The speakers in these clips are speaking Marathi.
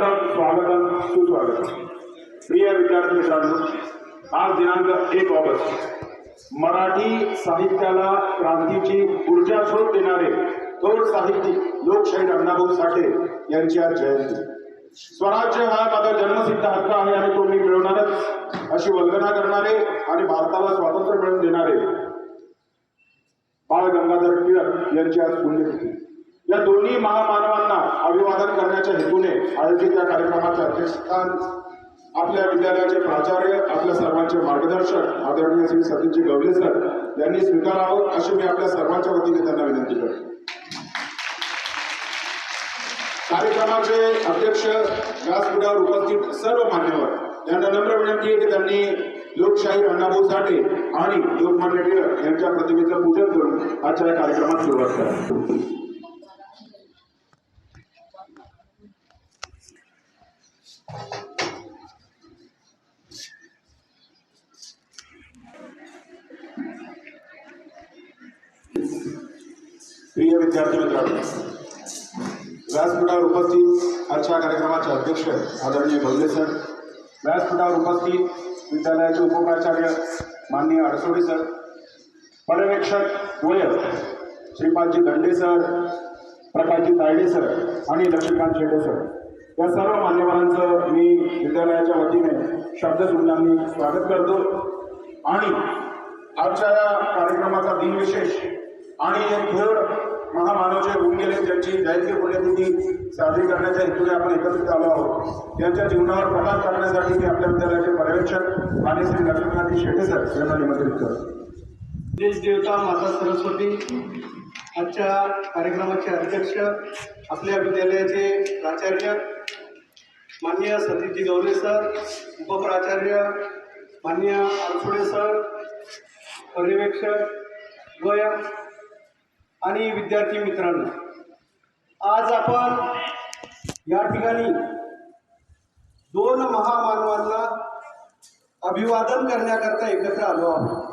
स्वागत सुस्वागत प्रिय विद्यार्थी मित्रांनो आज दिनांक एक ऑगस्ट. मराठी साहित्याला क्रांतीची ऊर्जा स्रोत देणारे थोर साहित्यिक लोकशाहीर अण्णाभाऊ साठे यांची आज जयंती. स्वराज्य हा माझा जन्मसिद्ध हक्क आहे आणि तो मी मिळवणारच अशी वल्गना करणारे आणि भारताला स्वातंत्र्य मिळवून देणारे बाळ गंगाधर टिळक यांची आज पुण्यतिथी. या दोन्ही महामानवांना अभिवादन करण्याच्या हेतूने आयोजित या कार्यक्रमाचे अध्यक्षस्थान आपल्या विद्यालयाचे प्राचार्य आपल्या सर्वांचे मार्गदर्शक आदरणीय श्री सतीशजी गवले सर यांनी स्वीकारावं अशी मी आपल्या सर्वांच्या वतीने त्यांना विनंती करतो. कार्यक्रमाचे अध्यक्ष व्यासपीठावर उपस्थित सर्व मान्यवर यांना नम्र विनंती आहे की त्यांनी लोकशाही अण्णाभाऊ साठे आणि लोकमान्य टिळक यांच्या प्रतिमेचं पूजन करून आजच्या या कार्यक्रमात सुरुवात करा. प्रिय विद्यार्थी मित्रांनो व्यासपीठावर उपस्थित आजच्या कार्यक्रमाचे अध्यक्ष आदरणीय भवले सर व्यासपीठावर उपस्थित विद्यालयाचे उपप्राचार्य माननीय अडसोडे सर पर्यवेक्षक द्वय श्रीपादजी दंडे सर प्रकाशजी तायडे सर आणि लक्ष्मीकांत शेटे सर. या सर्व मान्यवरांचं मी विद्यालयाच्या वतीने शब्दसुंदांनी स्वागत करतो. आणि आजच्या या कार्यक्रमाचा दिनविशेष आणि एक धड महामानव जे होऊन गेले त्यांची जयंती पुण्यतिथी साजरी करण्याच्या हेतूने आपण एकत्रित आलो आहोत. त्यांच्या जीवनावर प्रकाश टाकण्यासाठी मी आपल्या विद्यालयाचे पर्यवेक्षक आणि श्री लक्ष्मीनाथ शेटे सर यांना निमंत्रित करतो. देश देवता माता सरस्वती आजच्या कार्यक्रमाचे अध्यक्ष आपल्या विद्यालयाचे प्राचार्य माननीय सतीशजी गवले सर उपप्राचार्य माननीय आरसुडे सर पर्यवेक्षक गोया आणि विद्यार्थी मित्रांनो आज आपण या ठिकाणी दोन महामानवांना अभिवादन करण्याकरता एकत्र आलो आहोत.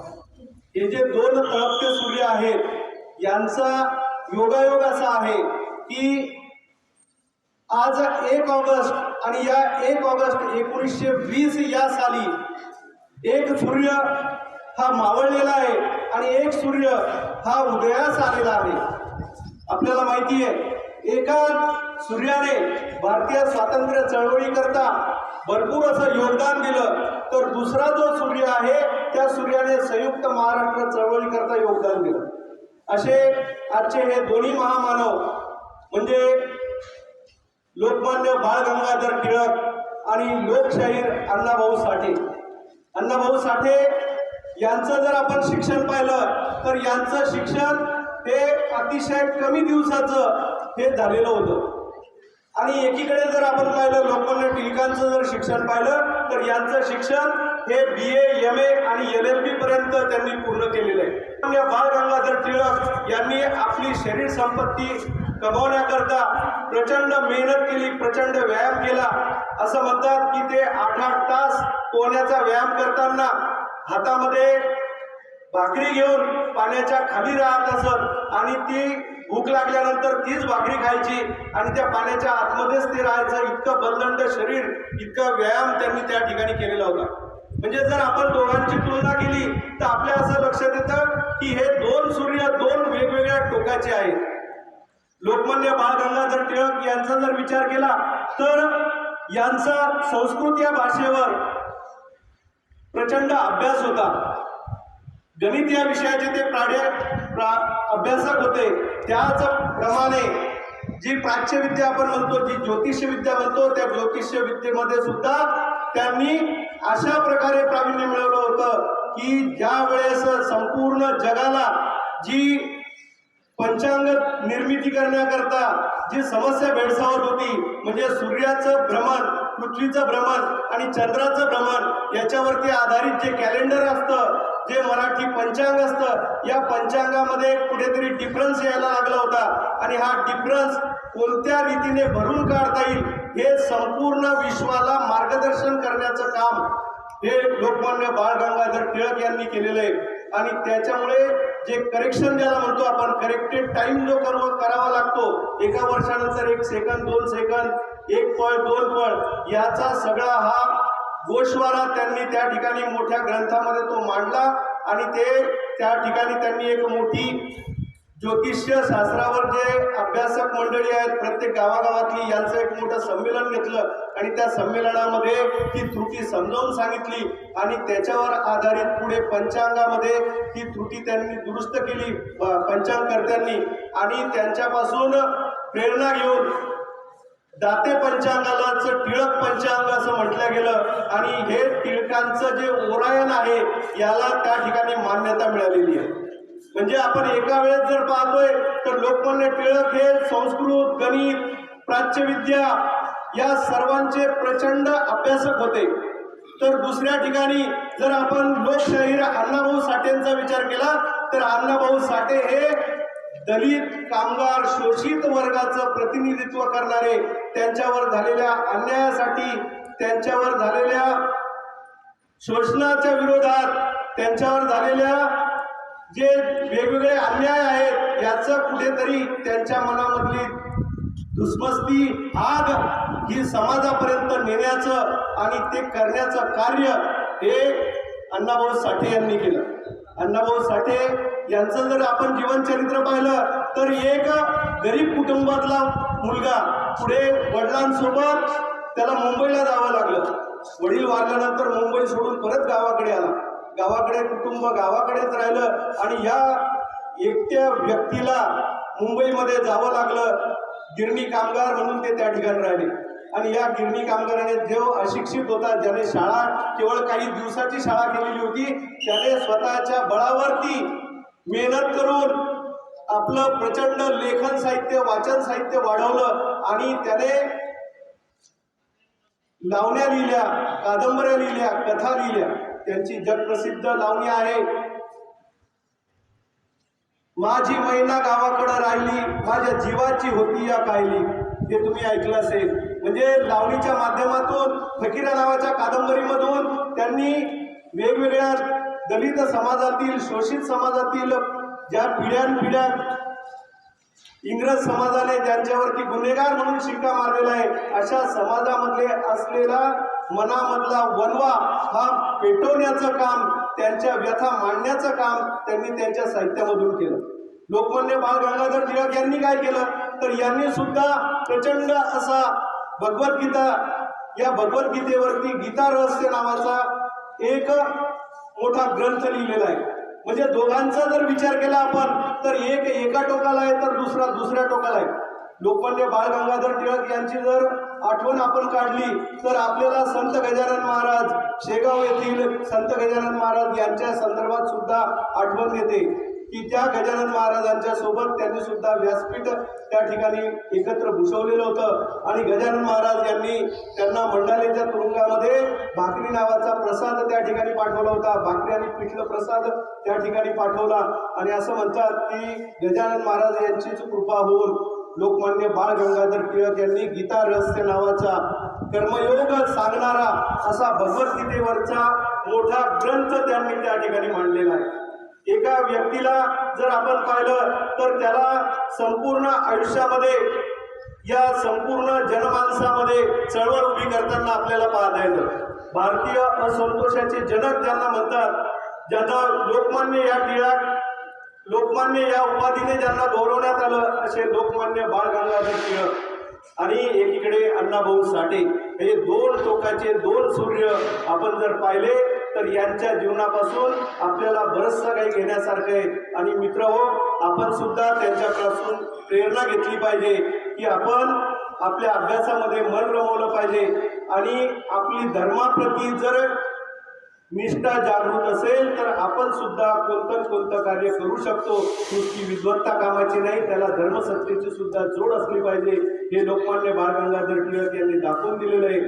हे जे दोन तळपते सूर्य आहेत यांचा योगायोग असा आहे की आज एक ऑगस्ट आणि या एक ऑगस्ट एकोणीसशे वीस या साली एक सूर्य हा मावळलेला आहे आणि एक सूर्य हा उदयास आलेला आहे. आपल्याला माहिती आहे एका सूर्याने भारतीय स्वातंत्र्य चळवळीकरता भरपूर असं योगदान दिलं तर दुसरा जो सूर्य आहे त्या सूर्याने संयुक्त महाराष्ट्र चळवळीकरता योगदान दिलं. असे आजचे हे दोन्ही महामानव म्हणजे लोकमान्य बाळ गंगाधर टिळक आणि लोकशाहीर अण्णाभाऊ साठे. अण्णाभाऊ साठे यांचं जर आपण शिक्षण पाहिलं तर यांचं शिक्षण हे अतिशय कमी दिवसाचं हे झालेलं होतं. आणि एकीकडे जर आपण पाहिलं लोकमान्य टिळकांचं जर शिक्षण पाहिलं तर यांचं शिक्षण हे बी ए एम ए आणि एल एल बी पर्यंत त्यांनी पूर्ण केलेलं आहे. बाळ गंगाधर टिळक यांनी आपली शरीर संपत्ती कमावण्याकरता प्रचंड मेहनत केली प्रचंड व्यायाम केला. असं म्हणतात की ते आठ आठ तास पोहण्याचा व्यायाम करताना हातामध्ये भाकरी घेऊन पाण्याच्या खाली राहत असत आणि ती भूक लागल्यानंतर तीच भाकरी खायची आणि त्या पाण्याच्या आतमध्येच ते राहायचं. इतकं बलदंड शरीर इतका व्यायाम त्यांनी त्या ठिकाणी केलेला होता. म्हणजे जर आपण दोघांची तुलना केली तर आपल्या असं लक्षात येतं की हे दोन सूर्य दोन वेगवेगळ्या टोकाचे आहेत. लोकमान्य बाळ गंगाधर टिळक यांचा जर विचार केला तर यांचा संस्कृत या भाषेवर प्रचंड अभ्यास होता. गणित या विषयाचे ते प्राड्य प्रा अभ्यासक होते. त्याच प्रमाणे जी प्राच्य विद्या आपण म्हणतो जी ज्योतिष विद्या म्हणतो त्या ज्योतिष विद्येमध्ये सुद्धा त्यांनी अशा प्रकारे प्रावीण्य मिळवलं होतं की ज्या वेळेस संपूर्ण जगाला जी पंचांग निर्मिती करण्याकरता जी समस्या भेडसावत होती म्हणजे सूर्याचं भ्रमण पृथ्वीचं भ्रमण आणि चंद्राचं भ्रमण याच्यावरती आधारित जे कॅलेंडर असतं जे मराठी पंचांग असतं या पंचांगामध्ये कुठेतरी डिफरन्स यायला लागला होता. आणि हा डिफरन्स कोणत्या रीतीने भरून काढता येईल हे संपूर्ण विश्वाला मार्गदर्शन करण्याचं काम हे लोकमान्य बाळ गंगाधर टिळक यांनी केलेलं आहे. आणि त्याच्यामुळे जे करेक्शन ज्याला म्हणतो आपण करेक्टेड टाइम जो कर्व करावा लागतो एका वर्षानंतर एक सेकंद दोन सेकंद एक पळ दोन पळ याचा सगळा हा गोशवारा त्यांनी त्या ठिकाणी मोठ्या ग्रंथामध्ये तो मांडला आणि ते त्या ठिकाणी त्यांनी एक मोठी ज्योतिष्य शास्त्रावर जे अभ्यासक मंडळी आहेत प्रत्येक गावागावातली यांचं एक मोठं संमेलन घेतलं आणि त्या संमेलनामध्ये ती त्रुटी समजावून सांगितली आणि त्याच्यावर आधारित पुढे पंचांगामध्ये ती त्रुटी त्यांनी दुरुस्त केली प- पंचांगकर्त्यांनी. आणि त्यांच्यापासून प्रेरणा घेऊन दाते पंचांगालाच टिळक पंचांग असं म्हटलं गेलं. आणि हे टिळकांचं जे ओरायन आहे याला त्या ठिकाणी मान्यता मिळालेली आहे. म्हणजे आपण एका वेळेस जर पाहतोय तर लोकमान्य टिळक हे संस्कृत गणित प्राच्यविद्या या सर्वांचे प्रचंड अभ्यासक होते. तर दुसऱ्या ठिकाणी जर आपण लोकशाहीर अण्णाभाऊ साठेंचा विचार केला तर अण्णाभाऊ साठे हे दलित कामगार शोषित वर्गाचं प्रतिनिधित्व करणारे त्यांच्यावर झालेल्या अन्यायासाठी त्यांच्यावर झालेल्या शोषणाच्या विरोधात त्यांच्यावर झालेल्या जे वेगवेगळे अन्याय आहेत याचं कुठेतरी त्यांच्या मनामधली दुस्मस्ती आग ही समाजापर्यंत नेण्याचं आणि ते करण्याचं कार्य हे अण्णाभाऊ साठे यांनी केलं. अण्णाभाऊ साठे यांचं जर आपण जीवनचरित्र पाहिलं तर एक गरीब कुटुंबातला मुलगा पुढे वडिलांसोबत त्याला मुंबईला जावं लागलं. वडील वारल्यानंतर मुंबई सोडून परत गावाकडे आला. गावाकडे कुटुंब गावाकडेच राहिलं आणि या एकट्या व्यक्तीला मुंबईमध्ये जावं लागलं. गिरणी कामगार म्हणून ते त्या ठिकाणी राहिले. आणि या गिरणी कामगाराने देव अशिक्षित होता ज्याने शाळा केवळ काही दिवसाची शाळा केलेली होती त्याने स्वतःच्या बळावरती मेहनत करून आपलं प्रचंड लेखन साहित्य वाचन साहित्य वाढवलं आणि त्याने लावण्या लिहिल्या कादंबऱ्या लिहिल्या कथा लिहिल्या. त्यांची जगप्रसिद्ध लावणी आहे. माझी महिना गावाकडं राहिली माझ्या जीवाची होती या कायली. हे तुम्ही ऐकलं असेल. म्हणजे लावणीच्या माध्यमातून फकीरा नावाच्या कादंबरीमधून त्यांनी वेगवेगळ्या दलित समाजातील शोषित समाजातील ज्या पिढ्यानपिढ्या इंग्रज समाजाने ज्यांच्यावरती गुन्हेगार म्हणून शिक्का मारलेला आहे. अशा समाजामधले असलेला मनामधला वनवा हा पेटवण्याचं काम त्यांच्या व्यथा मांडण्याचं काम त्यांनी त्यांच्या साहित्यामधून केलं. लोकमान्य बाळ गंगाधर टिळक यांनी काय केलं? तर यांनी सुद्धा प्रचंड असा भगवद्गीता या भगवद्गीतेवरती गीता रहस्य नावाचा एक मोठा ग्रंथ लिहिलेला आहे. म्हणजे दोघांचा जर विचार केला आपण तर एक एका टोकाला आहे तर दुसरा दुसऱ्या टोकाला आहे. लोकमान्य बाळ गंगाधर टिळक यांची जर आठवण आपण काढली तर आपल्याला संत गजानन महाराज शेगाव येथील संत गजानन महाराज यांच्या संदर्भात सुद्धा आठवण येते. की त्या गजानन महाराजांच्या सोबत त्यांनी सुद्धा व्यासपीठ त्या ठिकाणी एकत्र भूषवलेलं होतं. आणि गजानन महाराज यांनी त्यांना मंडालेच्या तुरुंगामध्ये भाकरी नावाचा प्रसाद त्या ठिकाणी पाठवला होता. भाकरी आणि पिठलं प्रसाद त्या ठिकाणी पाठवला. आणि असं म्हणतात की गजानन महाराज यांचीच कृपा होऊन लोकमान्य बाळ गंगाधर टिळक यांनी गीता रहस्य नावाचा कर्मयोग सांगणारा असा भगवद्गीतेवरचा मोठा ग्रंथ त्यांनी त्या ठिकाणी मांडलेला आहे. एका व्यक्तीला जर आपण पाहिलं तर त्याला संपूर्ण आयुष्यामध्ये या संपूर्ण जनमानसामध्ये चळवळ उभी करताना आपल्याला पाहता येतं. भारतीय असंतोषाचे जनक ज्यांना म्हणतात ज्यांना लोकमान्य या टिळक लोकमान्य या उपाधीने ज्यांना गौरवण्यात आलं असे लोकमान्य बाळ गंगाधर टिळक आणि एकीकडे अण्णाभाऊ साठे हे दोन टोकाचे दोन सूर्य आपण जर पाहिले तर यांच्या जीवनापासून आपल्याला बरंचसं काही घेण्यासारखं आहे. आणि मित्र हो आपण सुद्धा त्यांच्यापासून प्रेरणा घेतली पाहिजे की आपण आपल्या अभ्यासामध्ये मन रमवलं पाहिजे. आणि आपली धर्माप्रती जर निष्ठा जागृत असेल तर आपण सुद्धा कोणतं कोणतं कार्य करू शकतो. नुसती विद्वत्ता कामाची नाही त्याला धर्मसत्तेची सुद्धा जोड असली पाहिजे. हे लोकमान्य बाळ गंगाधर टिळक यांनी दाखवून दिलेलं आहे.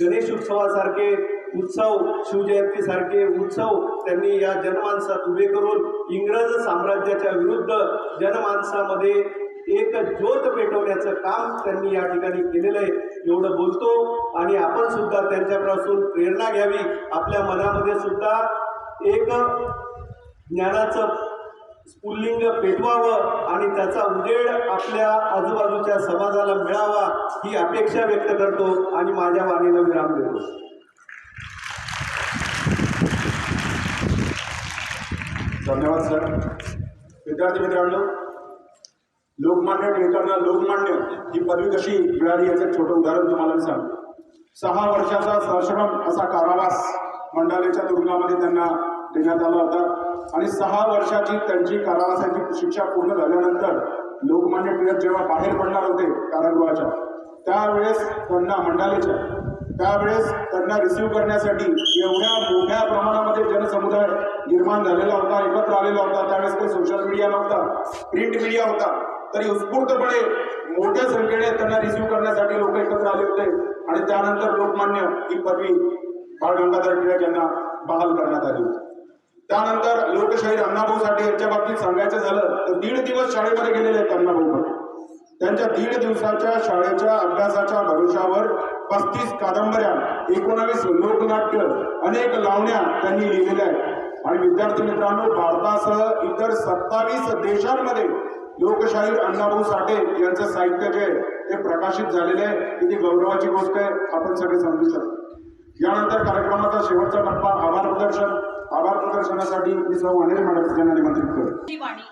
गणेश उत्सवासारखे उत्सव शिवजयंतीसारखे उत्सव त्यांनी या जनमानसात उभे करून इंग्रज साम्राज्याच्या विरुद्ध जनमानसामध्ये एक ज्योत पेटवण्याचं काम त्यांनी या ठिकाणी केलेलं आहे. एवढं बोलतो आणि आपण सुद्धा त्यांच्यापासून प्रेरणा घ्यावी. आपल्या मनामध्ये सुद्धा एक ज्ञानाचं स्फुल्लिंग पेटवावं आणि त्याचा उजेड आपल्या आजूबाजूच्या समाजाला मिळावा ही अपेक्षा व्यक्त करतो आणि माझ्या वाणीला विराम देतो. धन्यवाद सर. विद्यार्थी मित्रांनो लोकमान्य टिळकांना लोकमान्य ही पदवी कशी मिळाली याचं छोटं उदाहरण तुम्हाला मी सांगतो. सहा वर्षाचा सश्रम असा कारावास मंडालेच्या तुरुंगामध्ये त्यांना देण्यात आला होता. आणि सहा वर्षाची त्यांची कारावासाची शिक्षा पूर्ण झाल्यानंतर लोकमान्य टिळक जेव्हा बाहेर पडणार होते कारागृहाच्या त्यावेळेस त्यांना मंडालेच्या त्यावेळेस त्यांना रिसिव्ह करण्यासाठी एवढ्या मोठ्या प्रमाणामध्ये जनसमुदाय निर्माण झालेला होता एकत्र आलेला होता. त्यावेळेस काही सोशल मीडिया नव्हता प्रिंट मीडिया होता. तरी उत्स्फूर्तपणे मोठ्या संख्येने त्यांना रिसिव्ह करण्यासाठी लोक एकत्र आले होते. आणि त्यानंतर लोकमान्य ही पदवी बाळ गंगाधर टिळक यांना बहाल करण्यात आली होती. त्यानंतर लोकशाहीर अण्णाभाऊ साठे यांच्या बाबतीत सांगायचं झालं तर दीड दिवस शाळेमध्ये गेलेले आहेत अण्णाभाऊ त्यांच्या दीड दिवसाच्या शाळेच्या अभ्यासाच्या भरोशावर पस्तीस कादंबऱ्या एकोणावीस लोकनाट्य अनेक लावण्या त्यांनी लिहिलेल्या आहेत. आणि विद्यार्थी मित्रांनो भारतासह इतर सत्तावीस देशांमध्ये लोकशाहीर अण्णाभाऊ साठे यांचं साहित्य जे आहे ते प्रकाशित झालेले आहे. किती गौरवाची गोष्ट आहे आपण सगळे समजू शकतो. यानंतर कार्यक्रमाचा शेवटचा टप्पा आभार प्रदर्शन. आभार प्रदर्शनासाठी मी सौ अनिल मॅडम यांना निमंत्रित करतो वाणी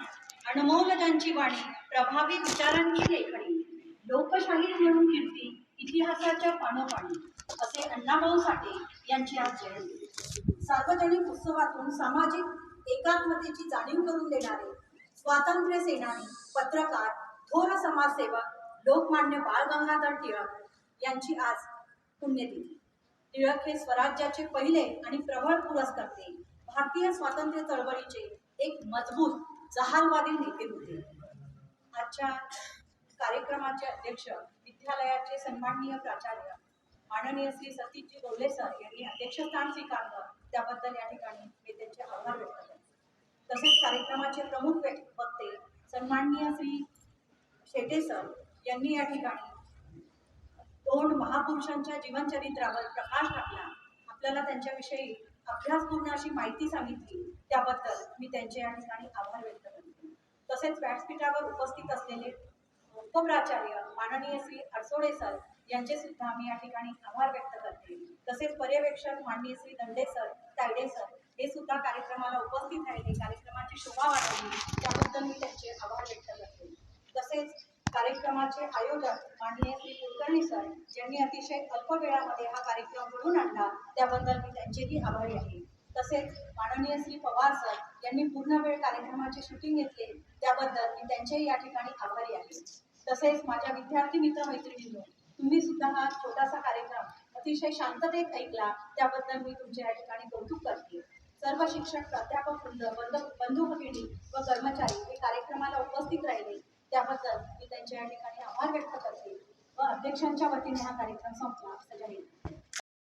अनमोल त्यांची वाणी प्रभावी विचारांची लेखणी लोकशाहीर म्हणून कीर्ती इतिहासाच्या पानोपाणी असे अण्णाभाऊ साठे यांची आज जयंती. सार्वजनिक उत्सवातून सामाजिक एकात्मतेची जाणीव करून देणारे स्वातंत्र्य सेनानी पत्रकार थोर समाजसेवक लोकमान्य बाळ गंगाधर टिळक यांची आज पुण्यतिथी. टिळक हे स्वराज्याचे पहिले आणि प्रबळ पुरस्कर्ते भारतीय स्वातंत्र्य चळवळीचे एक मजबूत जहालवादी नेते होते. आजच्या कार्यक्रमाचे अध्यक्ष विद्यालयाचे सन्माननीय प्राचार्य माननीय श्री सतीशजी गोवले सर यांनी अध्यक्षस्थान स्वीकारलं. त्याबद्दल या ठिकाणी मी त्यांचे आभार व्यक्त करते. तसेच कार्यक्रमाचे प्रमुख वक्ते सन्माननीय श्री शेटे सर यांनी या ठिकाणी दोन महापुरुषांच्या जीवनचरित्रावर प्रकाश टाकला. आपल्याला त्यांच्याविषयी अभ्यासपूर्ण अशी माहिती सांगितली. त्याबद्दल मी त्यांचे या ठिकाणी आभार व्यक्त करते. तसेच व्यासपीठावर उपस्थित असलेले उपप्राचार्य माननीय श्री अडसोडे सर यांचे सुद्धा मी या ठिकाणी आभार व्यक्त करते. तसेच पर्यवेक्षक माननीय श्री दंडे सर तायडे सर हे सुद्धा कार्यक्रमाला उपस्थित राहिले. कार्यक्रमाची शोभा वाढवली. त्याबद्दल मी त्यांचे आभार व्यक्त करते. तसेच कार्यक्रमाचे आयोजक माननीय श्री कुलकर्णी सर ज्यांनी अतिशय अल्प वेळामध्ये हा कार्यक्रम घडवून आणला त्याबद्दल मी त्यांचेही आभारी आहे. तसेच माननीय श्री पवार सर यांनी पूर्ण वेळ कार्यक्रमाचे शूटिंग घेतले. त्याबद्दल मी त्यांचेही या ठिकाणी आभारी आहे. तसेच माझ्या विद्यार्थी मित्र मैत्रिणींनो तुम्ही सुद्धा हा छोटासा कार्यक्रम अतिशय शांततेत ऐकला त्याबद्दल मी तुमचे या ठिकाणी कौतुक करते. सर्व शिक्षक प्राध्यापक वृंद बंधू बंधू भगिनी व कर्मचारी हे कार्यक्रमाला उपस्थित राहिले. त्याबद्दल मी त्यांच्या या ठिकाणी आभार व्यक्त करते. व अध्यक्षांच्या वतीने हा कार्यक्रम संपला. असं जाहीर